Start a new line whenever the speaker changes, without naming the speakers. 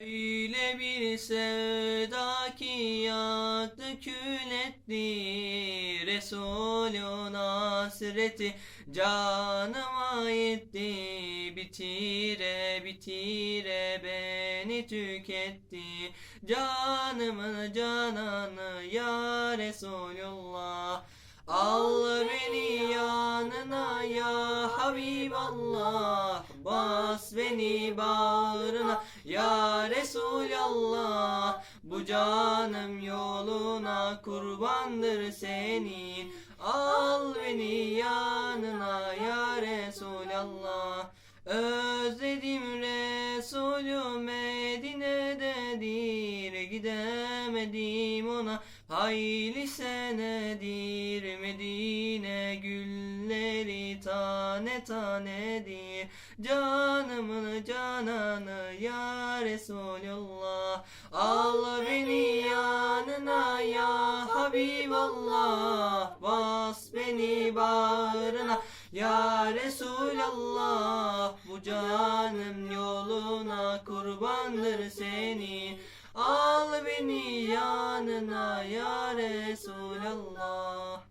Öyle bir sevda ki yaktı kül etti. Resulün hasreti canıma yetti. Bitire bitire beni tüketti. Canımın cananı ya Resulullah. Al beni yanına ya Habiballah Bas beni bağrına ya Resulallah. Bu canım yoluna kurbandır senin Al beni yanına ya Resulallah. Özledim Resulü Medine'dedir Gidemedim ona hayli senedir. Medine gülleri tane tanedir Canımın cananı ya Resulullah Al beni yanına ya Habiballah. Bas beni bağrına ya Resulallah. Bu canım yoluna kurbandır senin Al beni yanına ya Resulallah